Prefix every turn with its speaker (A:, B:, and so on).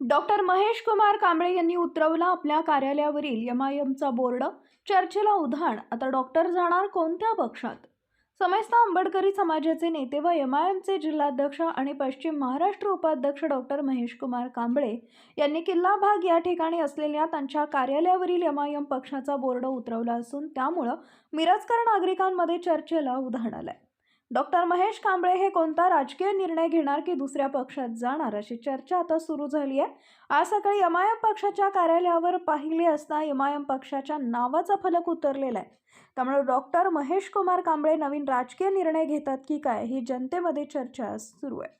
A: Doctor Mahesh Kumar Kamble यांनी उतरवला आपल्या कार्यालयावरील एम आय एमचा बोर्ड. चर्चेला उधाण. आता डॉक्टर जाणार कोणत्या पक्षात? समस्त आंबेडकरी समाजाचे नेते व एम आय एमचे जिल्हाध्यक्ष आणि पश्चिम महाराष्ट्र उपाध्यक्ष डॉक्टर महेश कुमार कांबळे यांनी किल्ला भाग या ठिकाणी असलेल्या त्यांच्या कार्यालयावरील एम आय एम पक्षाचा बोर्ड उतरवला असून त्यामुळं मिरजकर नागरिकांमध्ये चर्चेला उधाण आलंय. डॉक्टर महेश कांबळे हे कोणता राजकीय निर्णय घेणार की दुसऱ्या पक्षात जाणार अशी चर्चा आता सुरू झाली आहे. आज सकाळी एम आय एम पक्षाच्या कार्यालयावर पाहिले असता एम आय एम पक्षाच्या नावाचा फलक उतरलेला आहे. त्यामुळे डॉक्टर महेश कुमार कांबळे नवीन राजकीय निर्णय घेतात की काय ही जनतेमध्ये चर्चा सुरू आहे.